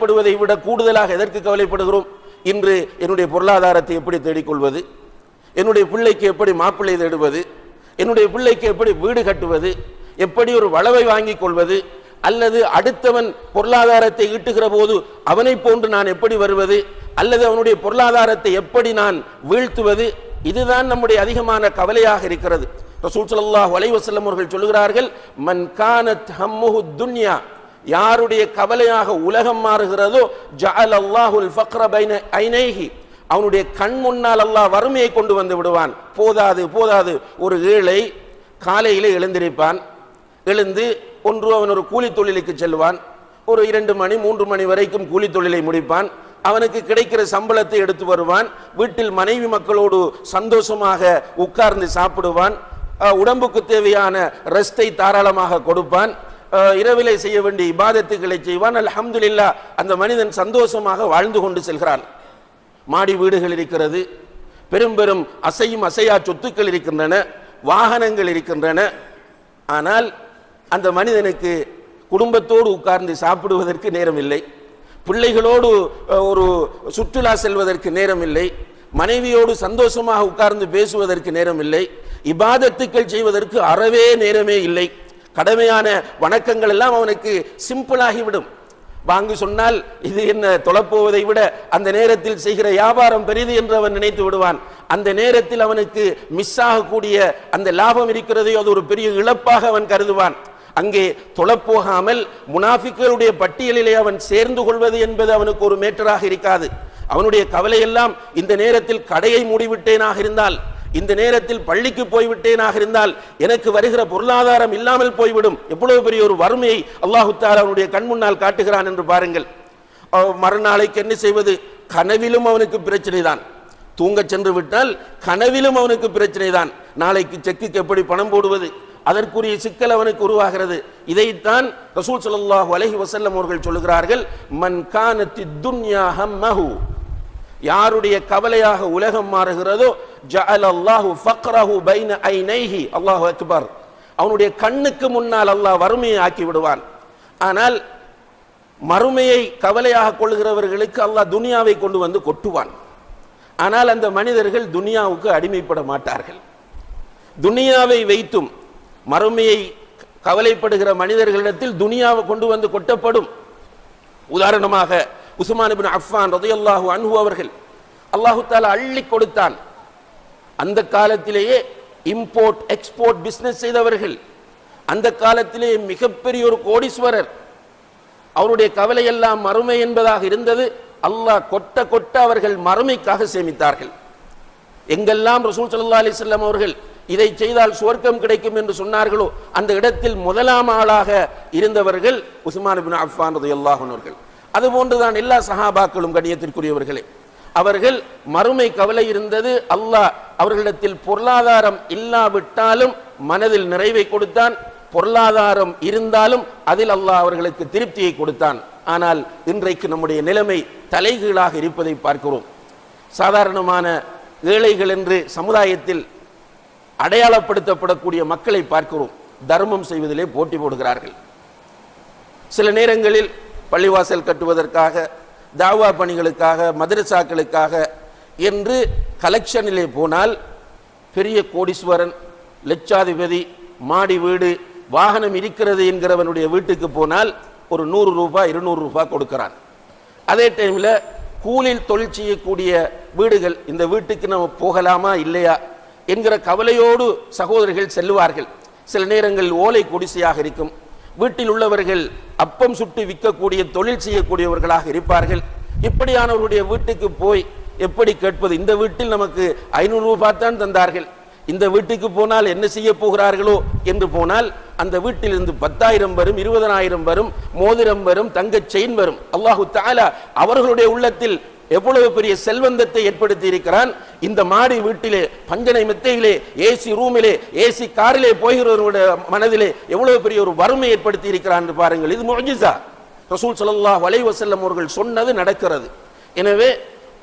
கவலைப்படுவதை விட கூடுதலாக எதற்கு கவலைப்படுகிறோம்? இன்று என்னுடைய பொருளாதாரத்தை எப்படி தேடிக்கொள்வது? என்னுடைய பிள்ளைக்கு எப்படி மாப்பிள்ளை தேடுவது? என்னுடைய பிள்ளைக்கு எப்படி வீடு கட்டுவது? எப்படி ஒரு வளவை வாங்கிக் கொள்வது? அல்லது அடுத்தவன் பொருளாதாரத்தை ஈட்டுகிற போது அவனை போன்று நான் எப்படி வருவது? அல்லது அவனுடைய பொருளாதாரத்தை எப்படி நான் வீழ்த்துவது? இதுதான் நம்முடைய அதிகமான கவலையாக இருக்கிறது. ரசூல் சல்லாஹ் வலைவசல்லம் அவர்கள் சொல்கிறார்கள் மன் கானத் ஹம்முஹு துன்யா யாருடைய கவலையாக உலகம் மாறுகிறதோ ஜஅல் அல்லாஹுல் ஃபக்ர பைன ஐனைஹி. அவனுடைய கண் முன்னால் அல்லாஹ் வறுமையை கொண்டு வந்து விடுவான். போதாது போதாது. ஒரு ஏழை காலையில் எழுந்திருப்பான். எழுந்து ஒன்று அவன் ஒரு கூலி தொழிலுக்கு செல்வான். ஒரு இரண்டு மணி மூன்று மணி வரைக்கும் கூலி தொழிலை முடிப்பான். அவனுக்கு கிடைக்கிற சம்பளத்தை எடுத்து வருவான். வீட்டில் மனைவி மக்களோடு சந்தோஷமாக உட்கார்ந்து சாப்பிடுவான். உடம்புக்கு தேவையான ரெஸ்டை தாராளமாக கொடுப்பான். இரவிலை செய்ய வேண்டிய இபாதத்துகளை செய்வான். அல்ஹம்துலில்லாஹ் அந்த மனிதன் சந்தோஷமாக வாழ்ந்து கொண்டு செல்கிறான். மாடி வீடுகள் இருக்கிறது பெரும் பெரும் அசையும் அசையா சொத்துக்கள் இருக்கின்றன வாகனங்கள் இருக்கின்றன. ஆனால் அந்த மனிதனுக்கு குடும்பத்தோடு உட்கார்ந்து சாப்பிடுவதற்கு நேரம் இல்லை பிள்ளைகளோடு ஒரு சுற்றுலா செல்வதற்கு நேரம் இல்லை மனைவியோடு சந்தோஷமாக உட்கார்ந்து பேசுவதற்கு நேரம் இல்லை இபாதத்துக்கள் செய்வதற்கு அறவே நேரமே இல்லை. கடமையான வணக்கங்கள் எல்லாம் அவனுக்கு சிம்பிளாகிவிடும் வாங்கு சொன்னால் இது என்ன தொலைப்போவதை விட அந்த நேரத்தில் செய்கிற வியாபாரம் பெரிது என்று அவன் நினைத்து விடுவான். அந்த நேரத்தில் அவனுக்கு மிஸ் ஆகக்கூடிய அந்த லாபம் இருக்கிறதே அது ஒரு பெரிய இழப்பாக அவன் கருதுவான். அங்கே தொலைப்போகாமல் முனாஃபிக்களுடைய பட்டியலிலே அவன் சேர்ந்து கொள்வது என்பது அவனுக்கு ஒரு மேட்டராக இருக்காது. அவனுடைய கவலையெல்லாம் இந்த நேரத்தில் கடையை மூடிவிட்டேனாக இருந்தால் இந்த நேரத்தில் பள்ளிக்கு போய்விட்டேனாக இருந்தால் எனக்கு வருகிற பொருளாதாரம் இல்லாமல் போய்விடும். எவ்வளவு பெரிய ஒரு வறுமையை அல்லாஹு அவனுடைய கண் முன்னால் காட்டுகிறான் என்று பாருங்கள். மறுநாளைக்கு என்ன செய்வது? கனவிலும் அவனுக்கு பிரச்சனை தான் தூங்க சென்று விட்டால் கனவிலும் அவனுக்கு பிரச்சனை தான் நாளைக்கு செக்குக்கு எப்படி பணம் போடுவது? அதற்குரிய சிக்கல் அவனுக்கு உருவாகிறது. இதைத்தான் ரசூல் சல்லாஹூ அலஹி வசல்லம் அவர்கள் சொல்லுகிறார்கள் மன் கானத்தி துன்யா ஹம்மஹு. யாருடைய கவலையாக உலகம் மாறுகிறதோ ஜஅலல்லாஹு ஃபக்ரஹு பைன ஐனைஹி. அல்லாஹு அக்பர். அவனுடைய கண்ணுக்கு முன்னால் அல்லாஹ் வறுமையை ஆக்கி விடுவான். ஆனால் மறுமையை கவலையாக கொள்கிறவர்களுக்கு அல்லாஹ் துனியாவை கொண்டு வந்து கொட்டுவான். ஆனால் அந்த மனிதர்கள் துனியாவுக்கு அடிமைப்பட மாட்டார்கள். துனியாவை வைத்தும் மறுமையை கவலைப்படுகிற மனிதர்களிடத்தில் துனியாவை கொண்டு வந்து கொட்டப்படும். உதாரணமாக உஸ்மான் இப்னு அஃபான் ரதையல்லாஹு அன்ஹு அவர்கள் அல்லாஹு தாலா அள்ளி கொடுத்தான். அந்த காலத்திலேயே இம்போர்ட் எக்ஸ்போர்ட் பிஸ்னஸ் செய்தவர்கள். அந்த காலத்திலேயே மிகப்பெரிய ஒரு கோடீஸ்வரர். அவருடைய கவலை எல்லாம் மறுமை என்பதாக இருந்தது. அல்லாஹ் கொட்ட கொட்ட அவர்கள் மறுமைக்காக சேமித்தார்கள். எங்கெல்லாம் ரசூல் சல்லா அலைஹி அவர்கள் இதை செய்தால் சுவர்க்கம் கிடைக்கும் என்று சொன்னார்களோ அந்த இடத்தில் முதலாம் ஆளாக இருந்தவர்கள் உஸ்மான் பின் அஃபான் ரலியல்லாஹு அதுபோன்றுதான் எல்லா சஹாபாக்களும் கண்ணியத்திற்குரியவர்களே. அவர்கள் மறுமை கவலை இருந்தது. அல்லாஹ் அவர்களிடத்தில் பொருளாதாரம் இல்லாவிட்டாலும் மனதில் நிறைவை கொடுத்தான். பொருளாதாரம் இருந்தாலும் அதில் அல்லாஹ் அவர்களுக்கு திருப்தியை கொடுத்தான். ஆனால் இன்றைக்கு நம்முடைய நிலைமை தலைகீழாக இருப்பதை பார்க்கிறோம். சாதாரணமான ஏழைகள் என்று சமுதாயத்தில் அடையாளப்படுத்தப்படக்கூடிய மக்களை பார்க்கிறோம். தர்மம் செய்வதிலே போட்டி போடுகிறார்கள். சில நேரங்களில் பள்ளிவாசல் கட்டுவதற்காக தாவா பணிகளுக்காக மதரசாக்களுக்காக என்று கலெக்ஷனிலே போனால் பெரிய கோடீஸ்வரன் லட்சாதிபதி மாடி வீடு வாகனம் இருக்கிறது என்கிறவனுடைய வீட்டுக்கு போனால் ஒரு நூறு ரூபாய் இருநூறு ரூபாய் கொடுக்கிறான். அதே டைமில் கூலில் தொழில் செய்யக்கூடிய வீடுகள் இந்த வீட்டுக்கு நம்ம போகலாமா இல்லையா என்கிற கவலையோடு சகோதரிகள் செல்லுவார்கள். சில நேரங்களில் ஓலை குடிசையாக இருக்கும். வீட்டில் உள்ளவர்கள் அப்பம் சுட்டு விற்கக்கூடிய தொழில் செய்யக்கூடியவர்களாக இருப்பார்கள். இப்படியானவருடைய வீட்டுக்கு போய் எப்படி கேட்பது? இந்த வீட்டில் நமக்கு ஐநூறு ரூபாய் தான் தந்தார்கள். இந்த வீட்டுக்கு போனால் என்ன செய்ய போகிறார்களோ என்று போனால் அந்த வீட்டிலிருந்து பத்தாயிரம் வரும் இருபதனாயிரம் வரும் மோதிரம் வரும் தங்கச் செயின் வரும். அல்லாஹு தாலா அவர்களுடைய உள்ளத்தில் எவ்வளவு பெரிய செல்வந்தத்தை ஏற்படுத்தி இருக்கிறான் இந்த மாடி வீட்டிலே பஞ்சனை மெத்தையிலே ஏசி ரூமிலே ஏசி காரிலே போகிறவருடைய மனதிலே எவ்வளவு பெரிய ஒரு வறுமை ஏற்படுத்தி இருக்கிறான் பாருங்கள். இது முஜிசா. ரசூல் சல்லாஹ் வலைவசல்லம் அவர்கள் சொன்னது நடக்கிறது. எனவே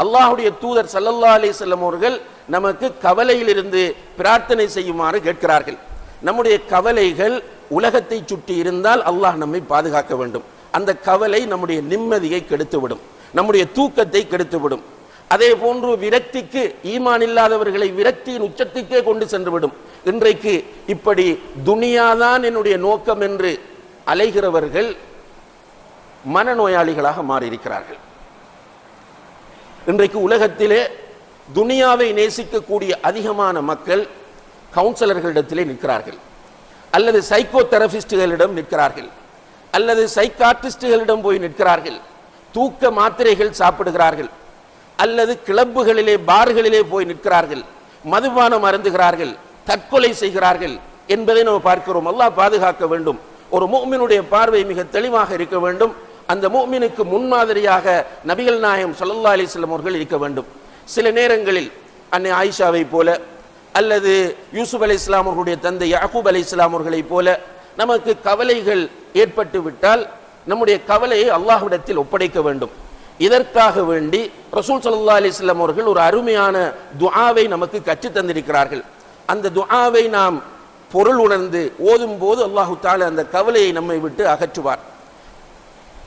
அல்லாஹுடைய தூதர் சல்லல்லா அலி செல்லம் அவர்கள் நமக்கு கவலையிலிருந்து பிரார்த்தனை செய்யுமாறு கேட்கிறார்கள். நம்முடைய கவலைகள் உலகத்தை சுற்றி இருந்தால் அல்லாஹ் நம்மை பாதுகாக்க வேண்டும். அந்த கவலை நம்முடைய நிம்மதியை கெடுத்துவிடும். நம்முடைய தூக்கத்தை கெடுத்துவிடும். அதே போன்று விரக்திக்கு ஈமான் இல்லாதவர்களை விரக்தியின் உச்சத்துக்கே கொண்டு சென்றுவிடும். இன்றைக்கு இப்படி துனியாதான் என்னுடைய நோக்கம் என்று அலைகிறவர்கள் மனநோயாளிகளாக மாறியிருக்கிறார்கள். இன்றைக்கு உலகத்திலே துனியாவை நேசிக்கக்கூடிய அதிகமான மக்கள் கவுன்சிலர்களிடத்திலே நிற்கிறார்கள். அல்லது சைக்கோ தெரபிஸ்டுகளிடம் நிற்கிறார்கள். அல்லது சைக்காட்டிஸ்டுகளிடம் போய் நிற்கிறார்கள். தூக்க மாத்திரைகள் சாப்பிடுகிறார்கள். அல்லது கிளப்புகளிலே பார்களிலே போய் நிற்கிறார்கள். மதுபானம் அருந்துகிறார்கள். தற்கொலை செய்கிறார்கள் என்பதை நாம் பார்க்கிறோம். அல்லாஹ் பாதுகாக்க வேண்டும். ஒரு முஃமினுடைய பார்வை மிக தெளிவாக இருக்க வேண்டும். அந்த மூமினுக்கு முன்மாதிரியாக நபிகள் நாயம் சல்லா அலிஸ்லம் அவர்கள் இருக்க வேண்டும். சில நேரங்களில் அன்னை ஆயிஷாவை போல அல்லது யூசுப் அலி இஸ்லாம் அவர்களுடைய தந்தை யாகூப் அலி இஸ்லாம் போல நமக்கு கவலைகள் ஏற்பட்டு விட்டால் நம்முடைய கவலையை அல்லாஹ்விடத்தில் ஒப்படைக்க வேண்டும். இதற்காக வேண்டி ரசூல் சல்லா அலிஸ்லாம் அவர்கள் ஒரு அருமையான துஆவை நமக்கு கற்றுத் தந்திருக்கிறார்கள். அந்த துஆவை நாம் பொருள் உணர்ந்து ஓதும் போது அல்லாஹு தாலா அந்த கவலையை நம்மை விட்டு அகற்றுவார்.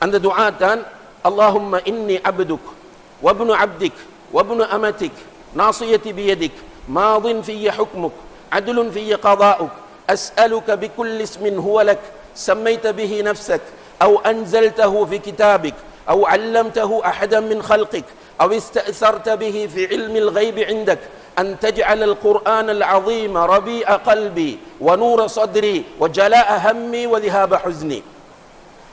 عند دعاة اللهم إني عبدك وابن عبدك وابن أمتك ناصيتي بيدك ماض في حكمك عدل في قضاؤك أسألك بكل اسم هو لك سميت به نفسك أو أنزلته في كتابك أو علمته أحدا من خلقك أو استأثرت به في علم الغيب عندك أن تجعل القرآن العظيم ربيع قلبي ونور صدري وجلاء همي وذهاب حزني.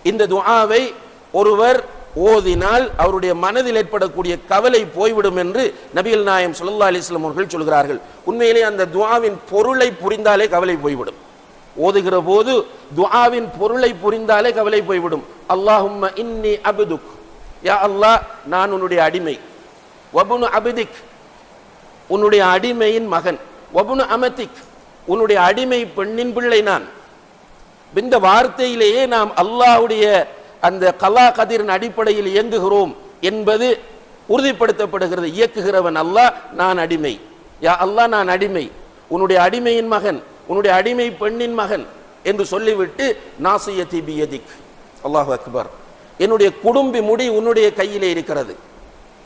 இந்த துஆவை ஒருவர் ஓதினால் அவருடைய மனதில் ஏற்படக்கூடிய கவலை போய்விடும் என்று நபிகள் நாயம் சுல்லா அலிஸ்லாம் அவர்கள் சொல்கிறார்கள். உண்மையிலே அந்த துவாவின் பொருளை புரிந்தாலே கவலை போய்விடும். ஓதுகிற போது துவாவின் பொருளை புரிந்தாலே கவலை போய்விடும். அல்லாஹும்ம இன்னி அபுதுக். யா அல்லாஹ் நான் உன்னுடைய அடிமை. வபுனு அபிதிக் உன்னுடைய அடிமையின் மகன். வபுனு அமதிக் உன்னுடைய அடிமை பெண்ணின் பிள்ளை நான். இந்த வார்த்தையிலேயே நாம் அல்லாஹ்வுடைய அந்த கலா கதிரின் அடிப்படையில் இயங்குகிறோம் என்பது உறுதிப்படுத்தப்படுகிறது. இயக்குகிறவன் அல்லாஹ் நான் அடிமை. யா அல்லாஹ் நான் அடிமை. உன்னுடைய அடிமையின் மகன் உன்னுடைய அடிமை பெண்ணின் மகன் என்று சொல்லிவிட்டு நாசியதி பியதிக். அல்லாஹ் அக்பர். என்னுடைய குடும்பி முடி உன்னுடைய கையிலே இருக்கிறது.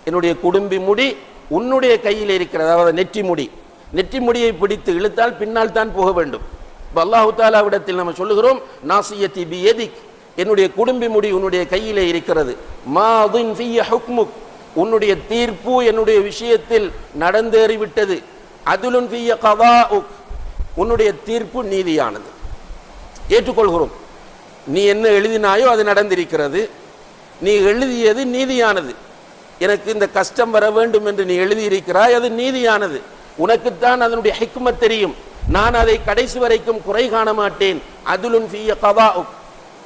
என்னுடைய குடும்பி முடி உன்னுடைய கையில் இருக்கிறது. அதாவது நெற்றி முடி. நெற்றி முடியை பிடித்து இழுத்தால் பின்னால் தான் போக வேண்டும். இப்ப அல்லாஹு தாலாவிடத்தில் நம்ம சொல்லுகிறோம் நாசியத்தி பியதிக். என்னுடைய குடும்பி முடி உன்னுடைய கையிலே இருக்கிறது. மாதுன் ஃபிய ஹுக்முக். உன்னுடைய தீர்ப்பு என்னுடைய விஷயத்தில் நடந்தேறிவிட்டது. அதுலுன் ஃபிய கதாஉக் உன்னுடைய தீர்ப்பு நீதியானது. ஏற்றுக்கொள்கிறோம். நீ என்ன எழுதினாயோ அது நடந்திருக்கிறது. நீ எழுதியது நீதியானது. எனக்கு இந்த கஷ்டம் வர வேண்டும் என்று நீ எழுதியிருக்கிறாய் அது நீதியானது. உனக்குத்தான் அதனுடைய ஹிக்மத் தெரியும். நான் அதை கடைசி வரைக்கும் குறை காண மாட்டேன். அதுலுன் ஃபீய கதாஉக்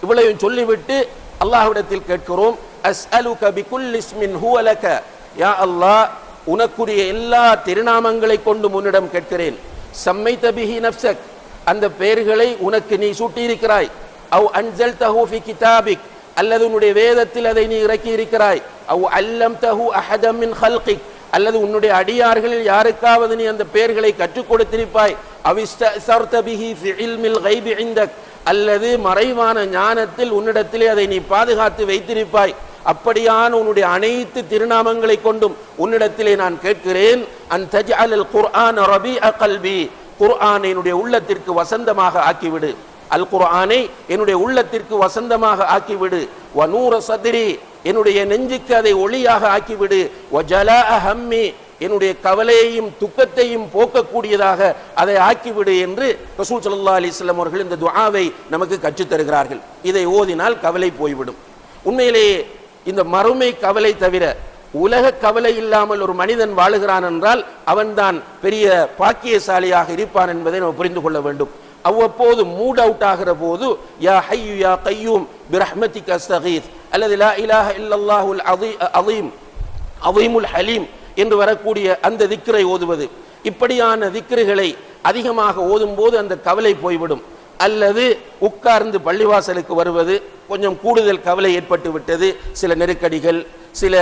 இவ்வளவும் சொல்லிவிட்டு அல்லாஹ்விடத்தில் கேட்கிறோம் அஸ்அலுக பிகுல் இஸ்மின் ஹுவ யா அல்லாஹ் உனக்குரிய எல்லா திருநாமங்களை கொண்டு உன்னிடம் கேட்கிறேன். சம்மை தபிஹி நஃப்சக் அந்த பெயர்களை உனக்கு நீ சூட்டியிருக்கிறாய். அவ் அன்சல் தஹூஃபி கிதாபிக். அல்லது உன்னுடைய வேதத்தில் அதை நீ இறக்கி இருக்கிறாய் அவ் அல்லம்தஹு அஹதம் மின் ஹல்கிக். அல்லது உன்னுடைய அடியார்களில் யாருக்காவது நீ அந்த பெயர்களை கற்றுக் கொடுத்திருப்பாய்? அல்லது மறைவான ஞானத்தில் உன்னிடத்திலே அதை நீ பாதுகாத்து வைத்திருப்பாய். அப்படியான உன்னுடைய அனைத்து திருநாமங்களை கொண்டும் உன்னிடத்திலே நான் கேட்கிறேன். அன் குர்ஆன் ரபி கல்வி குர்ஆனை என்னுடைய உள்ளத்திற்கு வசந்தமாக ஆக்கிவிடு. அல் குர்ஆனை என்னுடைய உள்ளத்திற்கு வசந்தமாக ஆக்கிவிடு. வனூர சதிரி. என்னுடைய நெஞ்சுக்கு அதை ஒளியாக ஆக்கிவிடு. ஒஜலா ஹம்மி என்னுடைய கவலையையும் துக்கத்தையும் போக்கக்கூடியதாக அதை ஆக்கிவிடு என்று ரசூல் சல்லா அலிஸ்லாம் அவர்கள் இந்த துஆவை நமக்கு கற்றுத் தருகிறார்கள். இதை ஓதினால் கவலை போய்விடும். உண்மையிலேயே இந்த மறுமை கவலை தவிர உலக கவலை இல்லாமல் ஒரு மனிதன் வாழுகிறான் என்றால் அவன்தான் பெரிய பாக்கியசாலியாக இருப்பான் என்பதை நம்ம புரிந்து கொள்ள வேண்டும். அவ்வப்போது மூட் அவுட் ஆகிற போது யா ஹையு யா கையூம் பிரஹ்மதிக அஸ்தகீத் அல்லது லா இலாஹ இல்லல்லாஹுல் அதி அதீம் அதீமுல் ஹலீம் என்று வரக்கூடிய அந்த திக்கரை ஓதுவது இப்படியான திக்ருகளை அதிகமாக ஓதும் போது அந்த கவலை போய்விடும் அல்லது உட்கார்ந்து பள்ளிவாசலுக்கு வருவது கொஞ்சம் கூடுதல் கவலை ஏற்பட்டு விட்டது சில நெருக்கடிகள் சில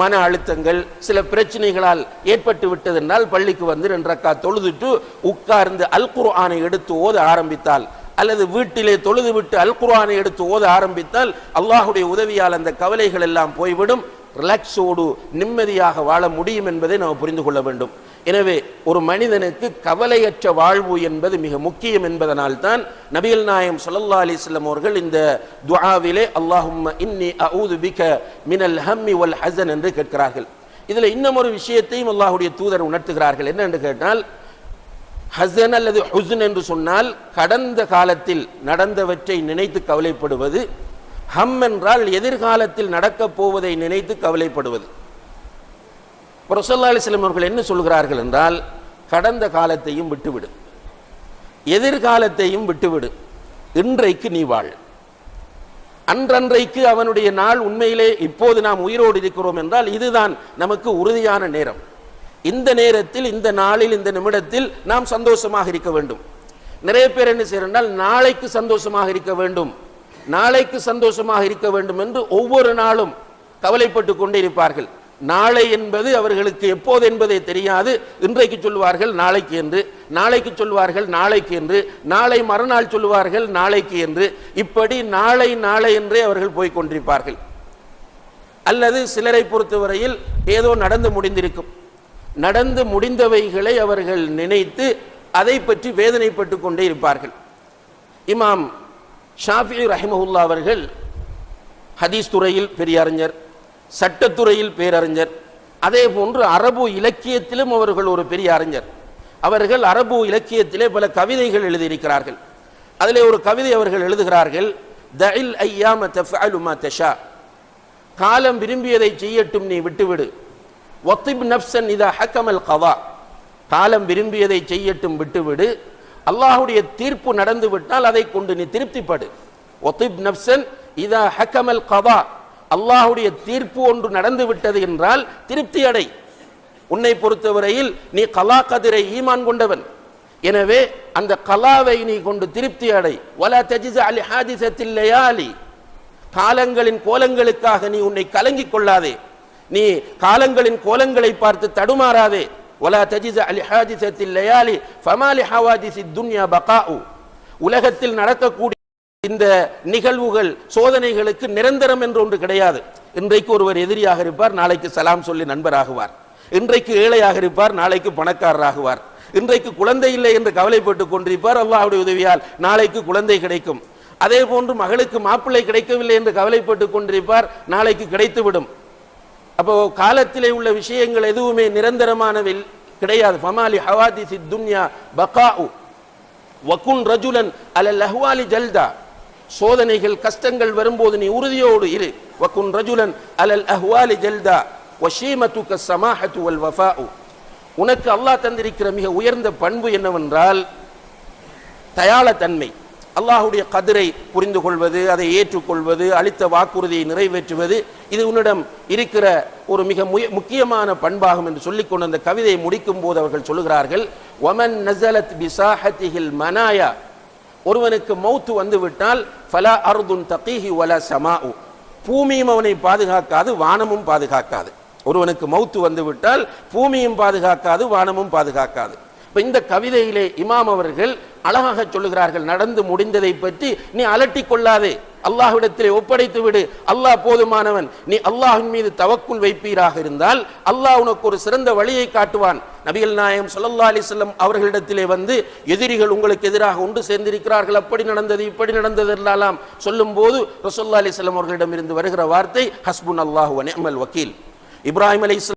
மன அழுத்தங்கள் சில பிரச்சனைகளால் ஏற்பட்டு விட்டதென்றால் பள்ளிக்கு வந்து ரெண்டு ரக்கா தொழுதுட்டு உட்கார்ந்து அல் குர்ஆனை எடுத்து ஓத ஆரம்பித்தால் அல்லது வீட்டிலே தொழுது விட்டு அல் குர்ஆனை எடுத்து ஓத ஆரம்பித்தால் அல்லாஹுடைய உதவியால் அந்த கவலைகள் எல்லாம் போய்விடும். ரிலாக்ஸோடு நிம்மதியாக வாழ முடியும் என்பதை நாம் புரிந்து கொள்ள வேண்டும். எனவே ஒரு மனிதனுக்கு கவலையற்ற வாழ்வு என்பது மிக முக்கியம் என்பதனால்தான் நபிகள் நாயம் ஸல்லல்லாஹு அலைஹி அவர்கள் இந்த துஆவிலே அல்லாஹும்ம இன்னி அவுது பிக மினல் ஹம்மி வல் ஹசன் என்று கேட்கிறார்கள். இதில் இன்னமொரு விஷயத்தையும் அல்லாஹுடைய தூதர் உணர்த்துகிறார்கள். என்ன என்று கேட்டால் ஹசன் அல்லது ஹுசன் என்று சொன்னால் கடந்த காலத்தில் நடந்தவற்றை நினைத்து கவலைப்படுவது ஹம் என்றால் எதிர்காலத்தில் நடக்கப் போவதை நினைத்து கவலைப்படுவது. ரசல்லா அலிஸ்லம் அவர்கள் என்ன சொல்கிறார்கள் என்றால் கடந்த காலத்தையும் விட்டுவிடு. எதிர்காலத்தையும் விட்டுவிடு. இன்றைக்கு நீ வாழ். அன்றன்றைக்கு அவனுடைய நாள் உண்மையிலே இப்போது நாம் உயிரோடு இருக்கிறோம் என்றால் இதுதான் நமக்கு உறுதியான நேரம். இந்த நேரத்தில் இந்த நாளில் இந்த நிமிடத்தில் நாம் சந்தோஷமாக இருக்க வேண்டும். நிறைய பேர் என்ன செய்யறால் நாளைக்கு சந்தோஷமாக இருக்க வேண்டும். நாளைக்கு சந்தோஷமாக இருக்க வேண்டும் என்று ஒவ்வொரு நாளும் கவலைப்பட்டு கொண்டே இருப்பார்கள். நாளை என்பது அவர்களுக்கு எப்போது என்பதை தெரியாது. இன்றைக்கு சொல்வார்கள் நாளைக்கு என்று. நாளைக்கு சொல்வார்கள் நாளைக்கு என்று. நாளை மறுநாள் சொல்வார்கள் நாளைக்கு என்று. இப்படி நாளை நாளை என்றே அவர்கள் போய்க் கொண்டிருப்பார்கள். அல்லது சிலரை பொறுத்தவரையில் ஏதோ நடந்து முடிந்திருக்கும். நடந்து முடிந்தவைகளை அவர்கள் நினைத்து அதை பற்றி வேதனைப்பட்டு கொண்டே இருப்பார்கள். இமாம் ஷாஃபி ரஹிமஹுல்லா அவர்கள் ஹதீஸ் துறையில் பெரிய அறிஞர் சட்டத்துறையில் பேரறிஞர் அதே போன்று அரபு இலக்கியத்திலும் அவர்கள் ஒரு பெரிய அறிஞர் அவர்கள் அரபு இலக்கியத்திலே பல கவிதைகள் எழுதியிருக்கிறார்கள். அதிலே ஒரு கவிதை அவர்கள் எழுதுகிறார்கள் தஇல் ஐயாம தஃஅலு மா தஷா. காலம் விரும்பியதை செய்யட்டும் நீ விட்டுவிடு. ஒத்திப் நப்சன் இதா ஹக்கமல் கவா காலம் விரும்பியதை செய்யட்டும் விட்டுவிடு. அல்லாஹுடைய தீர்ப்பு நடந்து விட்டால் அதை கொண்டு நீ திருப்திப்படு. ஒத்திப் நப்சன் இதா ஹக்கமல் கவா அல்லாஹுடைய தீர்ப்பு ஒன்று நடந்து விட்டது என்றால் திருப்தி அடை. உன்னை பொறுத்தவரையில் நீ கலா கதிரை ஈமான் கொண்டவன். எனவே அந்த கலாவை நீ கொண்டு திருப்தி அடை. வலா தஜிச அலி ஹாதிசத்தில் லயாலி காலங்களின் கோலங்களுக்காக நீ உன்னை கலங்கிக் கொள்ளாதே. நீ காலங்களின் கோலங்களை பார்த்து தடுமாறாதே. ஒலா தஜிச அலி ஹாதிசத்தில் லயாலி ஃபமாலி ஹவாதிசி துன்யா பகாஉ. உலகத்தில் நடக்கக்கூடிய இந்த நிகழ்வுகள் சோதனைகளுக்கு நிரந்தரம் என்று ஒன்று கிடையாது. இன்றைக்கு ஒருவர் எதிரியாக இருப்பார் நாளைக்கு சலாம் சொல்லி நண்பராகுவார். இன்றைக்கு ஏழையாக இருப்பார் நாளைக்கு பணக்காரராகுவார். இன்றைக்கு குழந்தை இல்லை என்று கவலைப்பட்டு கொண்டிருப்பார் அல்லாஹுடைய உதவியால் நாளைக்கு குழந்தை கிடைக்கும். அதே போன்று மகளுக்கு மாப்பிள்ளை கிடைக்கவில்லை என்று கவலைப்பட்டு கொண்டிருப்பார் நாளைக்கு கிடைத்துவிடும். அப்போ காலத்திலே உள்ள விஷயங்கள் எதுவுமே நிரந்தரமானவில் கிடையாது. ஃபமாலி ஹவாதிசி துன்யா பகாஉ. வகுன் ரஜுலன் அல லஹ்வாலி ஜல்தா. சோதனைகள் கஷ்டங்கள் வரும்போது நீ உறுதியோடு இரு. வகுன் ரஜுலன் அலல் அஹ்வாலி ஜல்தா. வஷீமத்துக்க சமாஹத்து வல் வஃபாஉ. உனக்கு அல்லாஹ் தந்திருக்கிற மிக உயர்ந்த பண்பு என்னவென்றால் தயாளத்தன்மை. அல்லாஹுடைய கதிரை புரிந்து கொள்வது அதை ஏற்றுக்கொள்வது அளித்த வாக்குறுதியை நிறைவேற்றுவது இது உன்னிடம் இருக்கிற ஒரு மிக முய- முக்கியமான பண்பாகும் என்று சொல்லிக் கொண்டு அந்த கவிதையை முடிக்கும் போது அவர்கள் சொல்லுகிறார்கள் ஒமன் நசலத் பிசாஹத்திஹில் மனாயா. ஒருவனுக்கு மௌத்து வந்து விட்டால் ஃபலா அர்துன் தகீஹி வல சமாஉ. பூமியும் அவனை பாதுகாக்காது வானமும் பாதுகாக்காது. ஒருவனுக்கு மௌத்து வந்து விட்டால் பூமியும் பாதுகாக்காது வானமும் பாதுகாக்காது. இப்போ இந்த கவிதையிலே இமாம் அவர்கள் அழகாக சொல்லுகிறார்கள் நடந்து முடிந்ததை பற்றி நீ அலட்டி கொள்ளாதே. அல்லாஹ்விடத்திலே ஒப்படைத்து விடு. அல்லாஹ் போதுமானவன். நீ அல்லாஹின் மீது தவக்குள் வைப்பீராக இருந்தால் அல்லாஹ் உனக்கு ஒரு சிறந்த வழியை காட்டுவான். நபிகள் நாயகம் ஸல்லல்லாஹு அலிசல்லம் அவர்களிடத்திலே வந்து எதிரிகள் உங்களுக்கு எதிராக ஒன்று சேர்ந்திருக்கிறார்கள். அப்படி நடந்தது இப்படி நடந்தது எல்லாம் சொல்லும்போது ரசூலுல்லாஹி அலைஹி வஸல்லம் அவர்களிடம் இருந்து வருகிற வார்த்தை ஹஸ்புன் அல்லாஹு வ வக்கீல். இப்ராஹிம் அலைஹிஸ்ஸலாம்